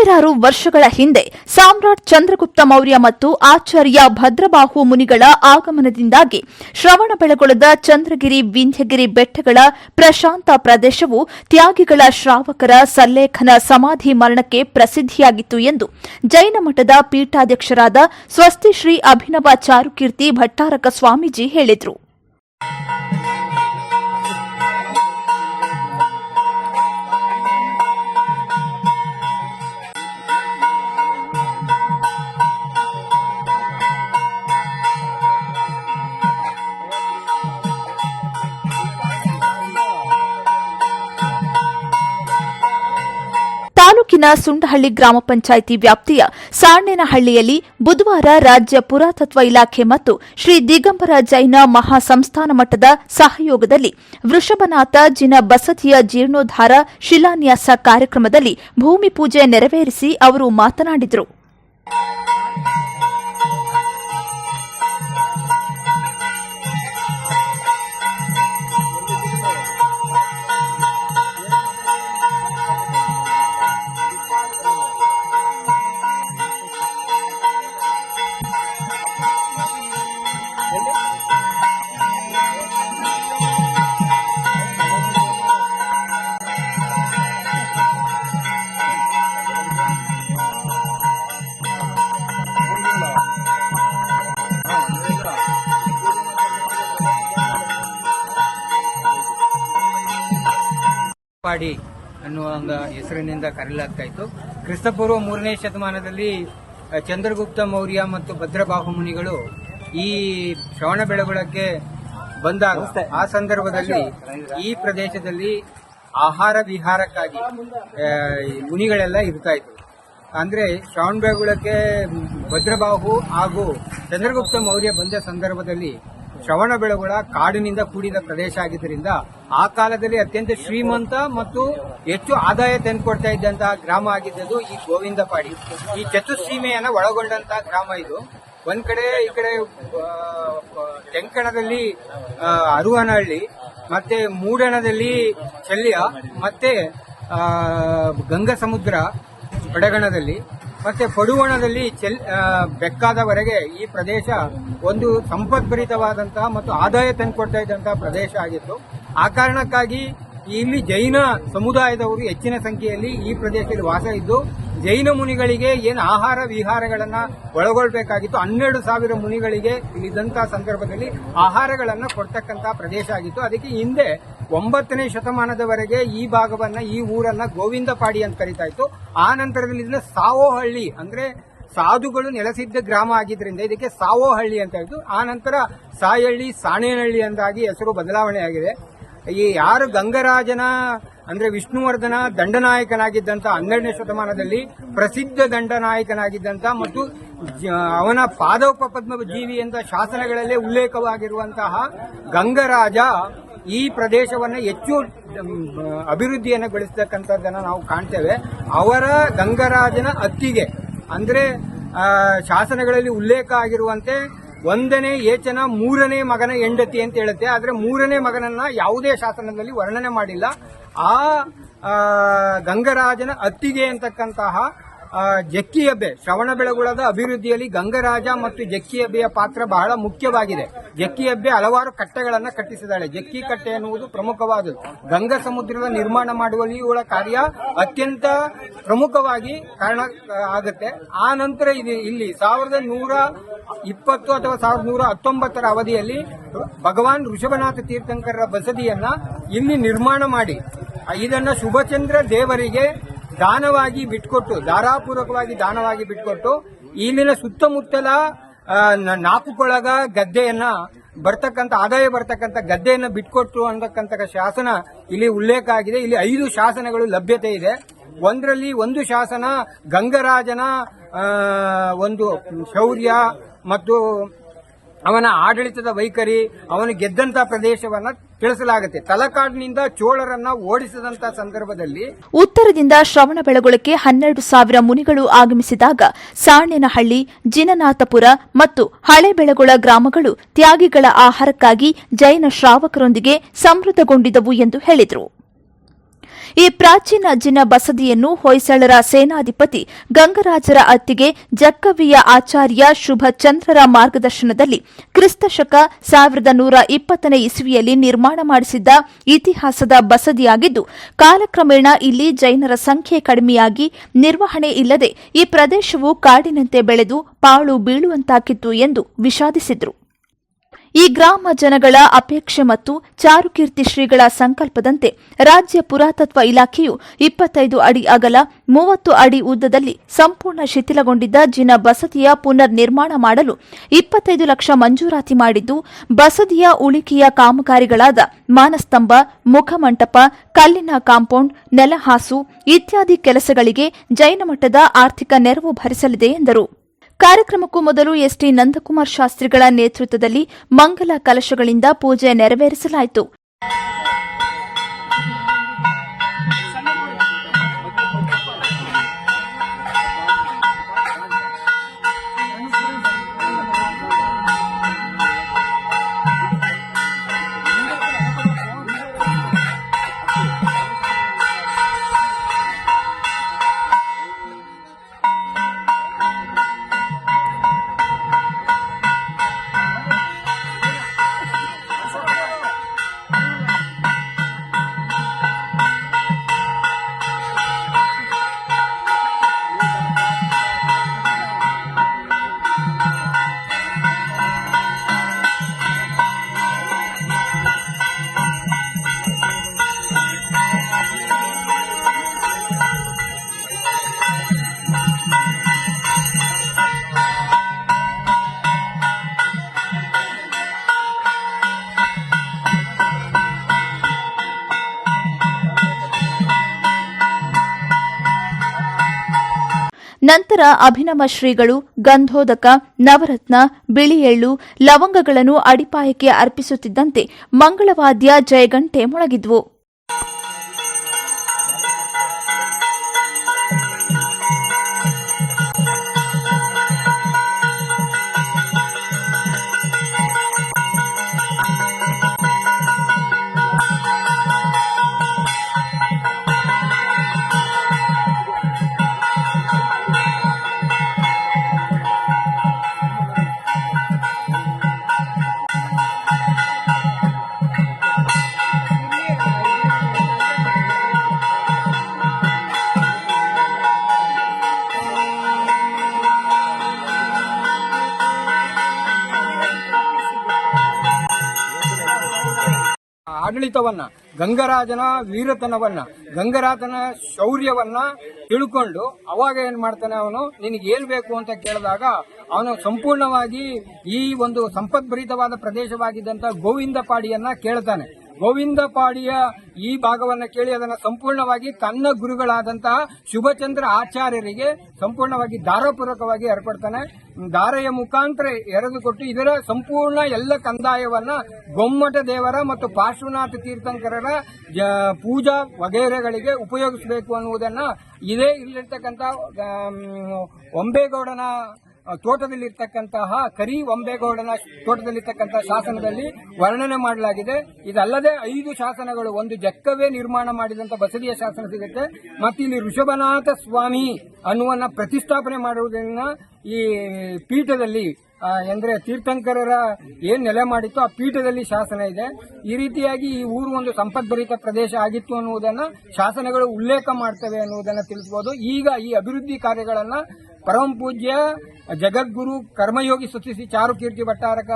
ಸಾವಿರಾರು ವರ್ಷಗಳ ಹಿಂದೆ ಸಾಮ್ರಾಟ್ ಚಂದ್ರಗುಪ್ತ ಮೌರ್ಯ ಮತ್ತು ಆಚಾರ್ಯ ಭದ್ರಬಾಹು ಮುನಿಗಳ ಆಗಮನದಿಂದಾಗಿ ಶ್ರವಣ ಬೆಳಗೊಳದ ಚಂದ್ರಗಿರಿ, ವಿಂಧ್ಯಗಿರಿ ಬೆಟ್ಟಗಳ ಪ್ರಶಾಂತ ಪ್ರದೇಶವು ತ್ಯಾಗಿಗಳ ಶ್ರಾವಕರ ಸಲ್ಲೇಖನ ಸಮಾಧಿ ಮರಣಕ್ಕೆ ಪ್ರಸಿದ್ಧಿಯಾಗಿತ್ತು ಎಂದು ಜೈನ ಮಠದ ಪೀಠಾಧ್ಯಕ್ಷರಾದ ಸ್ವಸ್ತಿ ಶ್ರೀ ಅಭಿನವ ಚಾರುಕೀರ್ತಿ ಭಟ್ಟಾರಕ ಸ್ವಾಮೀಜಿ ಹೇಳಿದರು. ಸುಂಡಹಳ್ಳಿ ಗ್ರಾಮ ಪಂಚಾಯಿತಿ ವ್ಯಾಪ್ತಿಯ ಸಾಣೇನಹಳ್ಳಿಯಲ್ಲಿ ಬುಧವಾರ ರಾಜ್ಯ ಪುರಾತತ್ವ ಇಲಾಖೆ ಮತ್ತು ಶ್ರೀ ದಿಗಂಬರ ಜೈನ ಮಹಾಸಂಸ್ಥಾನ ಮಠದ ಸಹಯೋಗದಲ್ಲಿ ವೃಷಭನಾಥ ಜಿನ ಬಸತಿಯ ಜೀರ್ಣೋದ್ಧಾರ ಶಿಲಾನ್ಯಾಸ ಕಾರ್ಯಕ್ರಮದಲ್ಲಿ ಭೂಮಿ ಪೂಜೆ ನೆರವೇರಿಸಿ ಅವರು ಮಾತನಾಡಿದರು. ಪಾಡಿ ಅನ್ನುವ ಒಂದು ಹೆಸರಿನಿಂದ ಕರೆಯಲಾಗ್ತಾ ಇತ್ತು ಕ್ರಿಸ್ತಪೂರ್ವ ಮೂರನೇ ಶತಮಾನದಲ್ಲಿ ಚಂದ್ರಗುಪ್ತ ಮೌರ್ಯ ಮತ್ತು ಭದ್ರಬಾಹು ಮುನಿಗಳು ಈ ಶ್ರವಣ ಬೆಳಗೊಳಕ್ಕೆ ಬಂದಾಗ ಆ ಸಂದರ್ಭದಲ್ಲಿ ಈ ಪ್ರದೇಶದಲ್ಲಿ ಆಹಾರ ವಿಹಾರಕ್ಕಾಗಿ ಮುನಿಗಳೆಲ್ಲ ಇರ್ತಾ ಇತ್ತು ಅಂದ್ರೆ ಶ್ರವಣ ಬೆಳಗೊಳಕ್ಕೆ ಭದ್ರಬಾಹು ಹಾಗೂ ಚಂದ್ರಗುಪ್ತ ಮೌರ್ಯ ಬಂದ ಸಂದರ್ಭದಲ್ಲಿ ಶ್ರವಣ ಬೆಳಗೊಳ ಕಾಡಿನಿಂದ ಕೂಡಿದ ಪ್ರದೇಶ ಆಗಿದ್ದರಿಂದ ಆ ಕಾಲದಲ್ಲಿ ಅತ್ಯಂತ ಶ್ರೀಮಂತ ಮತ್ತು ಹೆಚ್ಚು ಆದಾಯ ತಂದುಕೊಡ್ತಾ ಇದ್ದಂತಹ ಗ್ರಾಮ ಆಗಿದ್ದದು ಈ ಗೋವಿಂದಪಾಡಿ. ಈ ಚತುಸೀಮೆಯನ್ನ ಒಳಗೊಂಡಂತಹ ಗ್ರಾಮ ಇದು. ಒಂದ್ ಕಡೆ ಈ ಕಡೆ ತೆಂಕಣದಲ್ಲಿ ಅರುವನಹಳ್ಳಿ, ಮತ್ತೆ ಮೂಡಣದಲ್ಲಿ ಚಲ್ಯ ಮತ್ತೆ ಗಂಗಾ ಸಮುದ್ರ ಬಡಗಣದಲ್ಲಿ. ಮತ್ತೆ ಪಡುವಣದಲ್ಲಿ ಚೆಲ್ ಬೆಕ್ಕಾದವರೆಗೆ ಈ ಪ್ರದೇಶ ಒಂದು ಸಂಪದ್ಭರಿತವಾದಂತಹ ಮತ್ತು ಆದಾಯ ತಂದುಕೊಡ್ತಾ ಇದ್ದಂತಹ ಪ್ರದೇಶ ಆಗಿತ್ತು. ಆ ಕಾರಣಕ್ಕಾಗಿ ಇಲ್ಲಿ ಜೈನ ಸಮುದಾಯದವರು ಹೆಚ್ಚಿನ ಸಂಖ್ಯೆಯಲ್ಲಿ ಈ ಪ್ರದೇಶದಲ್ಲಿ ವಾಸ ಇದ್ದು, ಜೈನ ಮುನಿಗಳಿಗೆ ಏನು ಆಹಾರ ವಿಹಾರಗಳನ್ನ ಒಳಗೊಳ್ಬೇಕಾಗಿತ್ತು. ಹನ್ನೆರಡು ಸಾವಿರ ಮುನಿಗಳಿಗೆ ಇಲ್ಲಿದ್ದಂತಹ ಸಂದರ್ಭದಲ್ಲಿ ಆಹಾರಗಳನ್ನ ಕೊಡ್ತಕ್ಕಂತಹ ಪ್ರದೇಶ ಆಗಿತ್ತು. ಅದಕ್ಕೆ ಹಿಂದೆ ಒಂಬತ್ತನೇ ಶತಮಾನದವರೆಗೆ ಈ ಭಾಗವನ್ನ, ಈ ಊರನ್ನ ಗೋವಿಂದಪಾಡಿ ಅಂತ ಕರೀತಾ ಇತ್ತು ಆ ನಂತರದಲ್ಲಿ ಇದನ್ನ ಸಾವೋಹಳ್ಳಿ ಅಂದ್ರೆ ಸಾಧುಗಳು ನೆಲೆಸಿದ್ದ ಗ್ರಾಮ ಆಗಿದ್ರಿಂದ ಇದಕ್ಕೆ ಸಾವೋಹಳ್ಳಿ ಅಂತ ಇತ್ತು ಆ ನಂತರ ಸಾಯಹಳ್ಳಿ ಸಾಣೇನಹಳ್ಳಿ ಅಂದಾಗಿ ಹೆಸರು ಬದಲಾವಣೆ ಆಗಿದೆ. ಈ ಯಾರು ಗಂಗರಾಜನ ಅಂದ್ರೆ ವಿಷ್ಣುವರ್ಧನ ದಂಡನಾಯಕನಾಗಿದ್ದಂತ ಹನ್ನೆರಡನೇ ಶತಮಾನದಲ್ಲಿ ಪ್ರಸಿದ್ಧ ದಂಡನಾಯಕನಾಗಿದ್ದಂತ ಮತ್ತು ಅವನ ಪಾದೋಪ ಪದ್ಮ ಜೀವಿ ಅಂತ ಶಾಸನಗಳಲ್ಲೇ ಉಲ್ಲೇಖವಾಗಿರುವಂತಹ ಗಂಗರಾಜ ಈ ಪ್ರದೇಶವನ್ನ ಹೆಚ್ಚು ಅಭಿವೃದ್ಧಿಯನ್ನು ಗಳಿಸ್ತಕ್ಕಂಥದ್ದನ್ನು ನಾವು ಕಾಣ್ತೇವೆ. ಅವರ ಗಂಗರಾಜನ ಅತ್ತಿಗೆ ಅಂದ್ರೆ ಶಾಸನಗಳಲ್ಲಿ ಉಲ್ಲೇಖ ಆಗಿರುವಂತೆ ಒಂದನೇ ಏಚನ ಮೂರನೇ ಮಗನ ಹೆಂಡತಿ ಅಂತ ಹೇಳುತ್ತೆ. ಆದರೆ ಮೂರನೇ ಮಗನನ್ನ ಯಾವುದೇ ಶಾಸನದಲ್ಲಿ ವರ್ಣನೆ ಮಾಡಿಲ್ಲ. ಆ, ಗಂಗರಾಜನ ಅತ್ತಿಗೆ ಅಂತಕ್ಕಂತಹ ಆ, ಜಕ್ಕಿಯಬ್ಬೆ ಶ್ರವಣ ಬೆಳಗುಳದ ಅಭಿವೃದ್ಧಿಯಲ್ಲಿ ಗಂಗರಾಜ ಮತ್ತು ಜಕ್ಕಿ ಹೆಬ್ಬೆಯ ಪಾತ್ರ ಬಹಳ ಮುಖ್ಯವಾಗಿದೆ. ಜಕ್ಕಿ ಹೆಬ್ಬೆ ಹಲವಾರು ಕಟ್ಟೆಗಳನ್ನು ಕಟ್ಟಿಸಿದ್ದಾಳೆ. ಜಕ್ಕಿ ಕಟ್ಟೆ ಎನ್ನುವುದು ಪ್ರಮುಖವಾದದ್ದು ಗಂಗಾ ಸಮುದ್ರದ ನಿರ್ಮಾಣ ಮಾಡುವಲ್ಲಿ ಇವಳ ಕಾರ್ಯ ಅತ್ಯಂತ ಪ್ರಮುಖವಾಗಿ ಕಾರಣ ಆಗುತ್ತೆ. ಆ ನಂತರ ಇಲ್ಲಿ ಸಾವಿರದ ನೂರ ಇಪ್ಪತ್ತು ಅಥವಾ ಸಾವಿರದ ನೂರ ಹತ್ತೊಂಬತ್ತರ ಅವಧಿಯಲ್ಲಿ ಭಗವಾನ್ ಋಷಭನಾಥ ತೀರ್ಥಂಕರರ ಬಸದಿಯನ್ನ ಇಲ್ಲಿ ನಿರ್ಮಾಣ ಮಾಡಿ. ಇದನ್ನ ಶುಭಚಂದ್ರ ದೇವರಿಗೆ ದಾನವಾಗಿ ಬಿಟ್ಕೊಟ್ಟು ಧಾರಾಪೂರ್ವಕವಾಗಿ ದಾನವಾಗಿ ಬಿಟ್ಕೊಟ್ಟು ಇಲ್ಲಿನ ಸುತ್ತಮುತ್ತಲ ಆ, ಕೊಳಗ ನಾಲ್ಕುಕೊಳಗ ಗದ್ದೆಯನ್ನ ಬರ್ತಕ್ಕಂಥ ಆದಾಯ ಬರ್ತಕ್ಕಂಥ ಗದ್ದೆಯನ್ನ ಬಿಟ್ಕೊಟ್ಟು ಅಂತಕ್ಕಂಥ ಶಾಸನ ಇಲ್ಲಿ ಉಲ್ಲೇಖ ಆಗಿದೆ. ಇಲ್ಲಿ ಐದು ಶಾಸನಗಳು ಲಭ್ಯತೆ ಇದೆ. ಒಂದರಲ್ಲಿ ಒಂದು ಶಾಸನ ಗಂಗರಾಜನ ಒಂದು ಶೌರ್ಯ ಮತ್ತು ಅವನ ಆಡಳಿತದ ವೈಖರಿ ಅವನು ಗೆದ್ದಂತ ಪ್ರದೇಶವನ್ನ ತಿಳಿಸಲಾಗುತ್ತೆ. ತಲಕಾಡಿನಿಂದ ಚೋಳರನ್ನ ಓಡಿಸಿದಂತ ಸಂದರ್ಭದಲ್ಲಿ ಉತ್ತರದಿಂದ ಶ್ರವಣಬೆಳಗೊಳಕ್ಕೆ ಹನ್ನೆರಡು ಸಾವಿರ ಮುನಿಗಳು ಆಗಮಿಸಿದಾಗ ಸಾಣೇನಹಳ್ಳಿ, ಜಿನನಾಥಪುರ ಮತ್ತು ಹಳೆಬೆಳಗೊಳ ಗ್ರಾಮಗಳು ತ್ಯಾಗಿಗಳ ಆಹಾರಕ್ಕಾಗಿ ಜೈನ ಶ್ರಾವಕರೊಂದಿಗೆ ಸಮೃದ್ಧಗೊಂಡಿದ್ದವು ಎಂದು ಹೇಳಿದರು. ಈ ಪ್ರಾಚೀನ ಜಿನ ಬಸದಿಯನ್ನು ಹೊಯ್ಸಳರ ಸೇನಾಧಿಪತಿ ಗಂಗರಾಜರ ಅತ್ತಿಗೆ ಜಕ್ಕವಿಯ ಆಚಾರ್ಯ ಶುಭ ಚಂದ್ರರ ಮಾರ್ಗದರ್ಶನದಲ್ಲಿ ಕ್ರಿಸ್ತಶಕ ಸಾವಿರದ ನೂರ ಇಪ್ಪತ್ತನೇ ಇಸವಿಯಲ್ಲಿ ನಿರ್ಮಾಣ ಮಾಡಿಸಿದ್ದ ಇತಿಹಾಸದ ಬಸದಿಯಾಗಿದ್ದು, ಕಾಲಕ್ರಮೇಣ ಇಲ್ಲಿ ಜೈನರ ಸಂಖ್ಯೆ ಕಡಿಮೆಯಾಗಿ ನಿರ್ವಹಣೆ ಇಲ್ಲದೆ ಈ ಪ್ರದೇಶವು ಕಾಡಿನಂತೆ ಬೆಳೆದು ಪಾಳು ಬೀಳುವಂತಾಗಿತ್ತು ಎಂದು ವಿಷಾದಿಸಿದರು. ಈ ಗ್ರಾಮ ಜನಗಳ ಅಪೇಕ್ಷೆ ಮತ್ತು ಚಾರುಕೀರ್ತಿ ಶ್ರೀಗಳ ಸಂಕಲ್ಪದಂತೆ ರಾಜ್ಯ ಪುರಾತತ್ವ ಇಲಾಖೆಯು ಇಪ್ಪತ್ತೈದು ಅಡಿ ಅಗಲ, ಮೂವತ್ತು ಅಡಿ ಉದ್ದದಲ್ಲಿ ಸಂಪೂರ್ಣ ಶಿಥಿಲಗೊಂಡಿದ್ದ ಜಿನ ಬಸದಿಯ ಪುನರ್ ನಿರ್ಮಾಣ ಮಾಡಲು ಇಪ್ಪತ್ತೈದು ಲಕ್ಷ ಮಂಜೂರಾತಿ ಮಾಡಿದ್ದು, ಬಸದಿಯ ಉಳಿಕೆಯ ಕಾಮಗಾರಿಗಳಾದ ಮಾನಸ್ತಂಭ, ಮುಖಮಂಟಪ, ಕಲ್ಲಿನ ಕಾಂಪೌಂಡ್, ನೆಲಹಾಸು ಇತ್ಯಾದಿ ಕೆಲಸಗಳಿಗೆ ಜೈನ ಮಠದ ಆರ್ಥಿಕ ನೆರವು ಭರಿಸಲಿದೆ ಎಂದರು. ಕಾರ್ಯಕ್ರಮಕ್ಕೂ ಮೊದಲು ಎಸ್ಟಿ ನಂದಕುಮಾರ್ ಶಾಸ್ತ್ರಿಗಳ ನೇತೃತ್ವದಲ್ಲಿ ಮಂಗಲ ಕಲಶಗಳಿಂದ ಪೂಜೆ ನೆರವೇರಿಸಲಾಯಿತು. ನಂತರ ಅಭಿನವ ಶ್ರೀಗಳು ಗಂಧೋದಕ ನವರತ್ನ ಬಿಳಿ ಎಳ್ಳು ಲವಂಗಗಳನ್ನು ಅಡಿಪಾಯಕ್ಕೆ ಅರ್ಪಿಸುತ್ತಿದ್ದಂತೆ ಮಂಗಳವಾದ್ಯ ಜಯಗಂಟೆ ಮೊಳಗಿದ್ವು. ಆಡಳಿತವನ್ನ ಗಂಗರಾಜನ ವೀರತನವನ್ನ, ಗಂಗರಾಜನ ಶೌರ್ಯವನ್ನ ತಿಳ್ಕೊಂಡು ಅವಾಗ ಏನ್ ಮಾಡ್ತಾನೆ ಅವನು? ನಿನಗೆ ಏನ್ ಬೇಕು ಅಂತ ಕೇಳಿದಾಗ ಅವನು ಸಂಪೂರ್ಣವಾಗಿ ಈ ಒಂದು ಸಂಪದ್ಭರಿತವಾದ ಪ್ರದೇಶವಾಗಿದ್ದಂತ ಗೋವಿಂದ ಪಾಡಿಯನ್ನ ಕೇಳ್ತಾನೆ. ಗೋವಿಂದ ಪಾಡಿಯ ಈ ಭಾಗವನ್ನ ಕೇಳಿ ಅದನ್ನು ಸಂಪೂರ್ಣವಾಗಿ ತನ್ನ ಗುರುಗಳಾದಂತಹ ಶುಭಚಂದ್ರ ಆಚಾರ್ಯರಿಗೆ ಸಂಪೂರ್ಣವಾಗಿ ದಾರಪೂರ್ವಕವಾಗಿ ಏರ್ಪಡ್ತಾನೆ ದಾರೆಯ ಮುಖಾಂತರ ಎರೆದುಕೊಟ್ಟು ಇದರ ಸಂಪೂರ್ಣ ಎಲ್ಲ ಕಂದಾಯವನ್ನ ಗೊಮ್ಮಟ ದೇವರ ಮತ್ತು ಪಾರ್ಶ್ವನಾಥ ತೀರ್ಥಂಕರರ ಪೂಜಾ ವಗೇರೆಗಳಿಗೆ ಉಪಯೋಗಿಸಬೇಕು ಅನ್ನುವುದನ್ನ ಇದೇ ಇಲ್ಲಿರ್ತಕ್ಕಂಥ ಒಂಬೇಗೌಡನ ತೋಟದಲ್ಲಿರ್ತಕ್ಕಂತಹ ಕರಿ ಒಂಬೇಗೌಡನ ತೋಟದಲ್ಲಿರ್ತಕ್ಕಂತಹ ಶಾಸನದಲ್ಲಿ ವರ್ಣನೆ ಮಾಡಲಾಗಿದೆ. ಇದಲ್ಲದೆ ಐದು ಶಾಸನಗಳು, ಒಂದು ಜಕ್ಕವೇ ನಿರ್ಮಾಣ ಮಾಡಿದಂತ ಬಸದಿಯ ಶಾಸನ ಸಿಗುತ್ತೆ. ಮತ್ತು ಇಲ್ಲಿ ಋಷಭನಾಥ ಸ್ವಾಮಿ ಅನ್ನುವನ್ನ ಪ್ರತಿಷ್ಠಾಪನೆ ಮಾಡುವುದನ್ನ ಈ ಪೀಠದಲ್ಲಿ ಅಂದರೆ ತೀರ್ಥಂಕರರ ಏನ್ ನೆಲೆ ಮಾಡಿತ್ತು ಆ ಪೀಠದಲ್ಲಿ ಶಾಸನ ಇದೆ. ಈ ರೀತಿಯಾಗಿ ಈ ಊರು ಒಂದು ಸಂಪದ್ಭರಿತ ಪ್ರದೇಶ ಆಗಿತ್ತು ಅನ್ನುವುದನ್ನ ಶಾಸನಗಳು ಉಲ್ಲೇಖ ಮಾಡ್ತವೆ ಅನ್ನುವುದನ್ನ ತಿಳಿಸಬಹುದು ಈಗ ಈ ಅಭಿವೃದ್ಧಿ ಕಾರ್ಯಗಳನ್ನ ಪರಮ ಪೂಜ್ಯ ಜಗದ್ಗುರು ಕರ್ಮಯೋಗಿ ಸತಿಸಿ ಚಾರುಕೀರ್ತಿ ಭಟ್ಟಾರಕ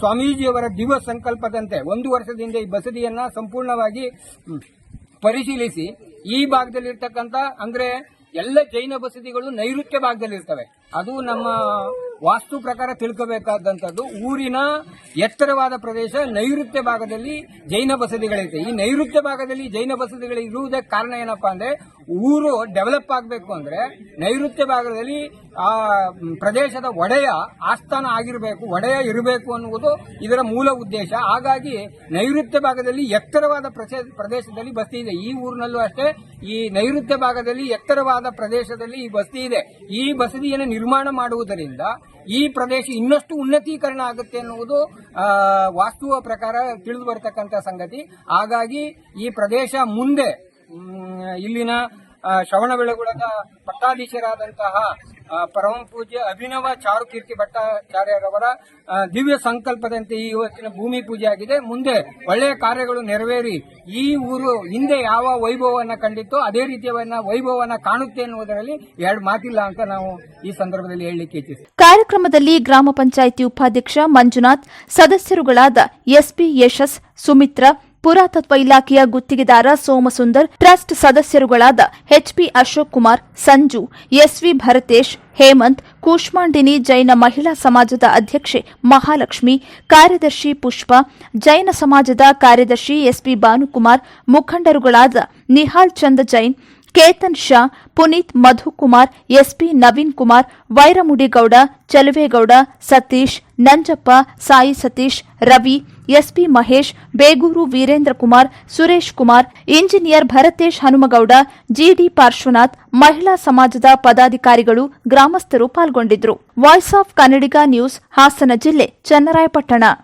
ಸ್ವಾಮೀಜಿಯವರ ದಿವ ಸಂಕಲ್ಪದಂತೆ ಒಂದು ವರ್ಷದಿಂದ ಈ ಬಸದಿಯನ್ನ ಸಂಪೂರ್ಣವಾಗಿ ಪರಿಶೀಲಿಸಿ, ಈ ಭಾಗದಲ್ಲಿರ್ತಕ್ಕಂಥ, ಅಂದ್ರೆ ಎಲ್ಲ ಜೈನ ಬಸದಿಗಳು ನೈಋತ್ಯ ಭಾಗದಲ್ಲಿರ್ತವೆ. ಅದು ನಮ್ಮ ವಾಸ್ತು ಪ್ರಕಾರ ತಿಳ್ಕೋಬೇಕಾದಂಥದ್ದು. ಊರಿನ ಎತ್ತರವಾದ ಪ್ರದೇಶ ನೈಋತ್ಯ ಭಾಗದಲ್ಲಿ ಜೈನ ಬಸದಿಗಳಿದೆ ಈ ನೈಋತ್ಯ ಭಾಗದಲ್ಲಿ ಜೈನ ಬಸದಿಗಳು ಇರುವುದಕ್ಕೆ ಕಾರಣ ಏನಪ್ಪಾ ಅಂದ್ರೆ, ಊರು ಡೆವಲಪ್ ಆಗಬೇಕು ಅಂದ್ರೆ ನೈಋತ್ಯ ಭಾಗದಲ್ಲಿ ಆ ಪ್ರದೇಶದ ಒಡೆಯ ಆಸ್ಥಾನ ಆಗಿರಬೇಕು, ಒಡೆಯ ಇರಬೇಕು ಅನ್ನುವುದು ಇದರ ಮೂಲ ಉದ್ದೇಶ. ಹಾಗಾಗಿ ನೈಋತ್ಯ ಭಾಗದಲ್ಲಿ ಎತ್ತರವಾದ ಪ್ರದೇಶದಲ್ಲಿ ಬಸ್ತಿ ಇದೆ. ಈ ಊರಿನಲ್ಲೂ ಅಷ್ಟೇ ಈ ನೈಋತ್ಯ ಭಾಗದಲ್ಲಿ ಎತ್ತರವಾದ ಪ್ರದೇಶದಲ್ಲಿ ಈ ಬಸ್ತಿ ಇದೆ. ಈ ಬಸದಿಯನ್ನು ನಿರ್ಮಾಣ ಮಾಡುವುದರಿಂದ ಈ ಪ್ರದೇಶ ಇನ್ನಷ್ಟು ಉನ್ನತೀಕರಣ ಆಗುತ್ತೆ ಎನ್ನುವುದು ವಾಸ್ತುವ ಪ್ರಕಾರ ತಿಳಿದು ಬರತಕ್ಕಂತ ಸಂಗತಿ. ಹಾಗಾಗಿ ಈ ಪ್ರದೇಶ ಮುಂದೆ ಇಲ್ಲಿನ ಶ್ರವಣಬೆಳಗುಳದ ಪಟ್ಟಾಧೀಶರಾದಂತಹ ಪರಮ ಪೂಜ್ಯ ಅಭಿನವ ಚಾರುಕೀರ್ತಿ ಭಟ್ಟಾಚಾರ್ಯರವರ ದಿವ್ಯ ಸಂಕಲ್ಪದಂತೆ ಈ ಇವತ್ತಿನ ಭೂಮಿ ಪೂಜೆ ಆಗಿದೆ. ಮುಂದೆ ಒಳ್ಳೆಯ ಕಾರ್ಯಗಳು ನೆರವೇರಿ ಈ ಊರು ಹಿಂದೆ ಯಾವ ವೈಭವವನ್ನು ಕಂಡಿತ್ತು ಅದೇ ರೀತಿಯವನ್ನ ವೈಭವವನ್ನ ಕಾಣುತ್ತೆ ಎನ್ನುವುದರಲ್ಲಿ ಎರಡು ಮಾತಿಲ್ಲ ಅಂತ ನಾವು ಈ ಸಂದರ್ಭದಲ್ಲಿ ಹೇಳಲಿಕ್ಕೆ ಇಚ್ಛಿಸ್ತೀವಿ. ಕಾರ್ಯಕ್ರಮದಲ್ಲಿ ಗ್ರಾಮ ಪಂಚಾಯಿತಿ ಉಪಾಧ್ಯಕ್ಷ ಮಂಜುನಾಥ್, ಸದಸ್ಯರುಗಳಾದ ಎಸ್ಪಿ ಯಶಸ್, ಸುಮಿತ್ರ ಪುರಾತತ್ವ ಇಲಾಖೆಯ ಗುತ್ತಿಗೆದಾರ ಸೋಮಸುಂದರ್, ಟ್ರಸ್ಟ್ ಸದಸ್ಯರುಗಳಾದ ಎಚ್ಪಿ ಅಶೋಕ್ ಕುಮಾರ್, ಸಂಜು ಎಸ್ವಿ ಭರತೇಶ್, ಹೇಮಂತ್, ಕೂಷ್ಮಾಂಡಿನಿ ಜೈನ ಮಹಿಳಾ ಸಮಾಜದ ಅಧ್ಯಕ್ಷೆ ಮಹಾಲಕ್ಷ್ಮಿ, ಕಾರ್ಯದರ್ಶಿ ಪುಷ್ಪ, ಜೈನ ಸಮಾಜದ ಕಾರ್ಯದರ್ಶಿ SP Bhanukumar, ಮುಖಂಡರುಗಳಾದ Nihal Chand Jain Ketan Shah, Puneeth Madhukumar, SP Naveen Kumar, Vairamudigowda, Chaluvegowda, Satish, Nanjappa, Sai Satish, Ravi, SP Mahesh, Begur Veerendra Kumar, Suresh Kumar, engineer Bharatesh Hanumagowda, GD Parshwanath, ಮಹಿಳಾ ಸಮಾಜದ ಪದಾಧಿಕಾರಿಗಳು, ಗ್ರಾಮಸ್ಥರು ಪಾಲ್ಗೊಂಡಿದ್ದರು. Voice of Kannadiga news, Hassan ಜಿಲ್ಲೆ, ಚನ್ನರಾಯಪಟ್ಟಣ.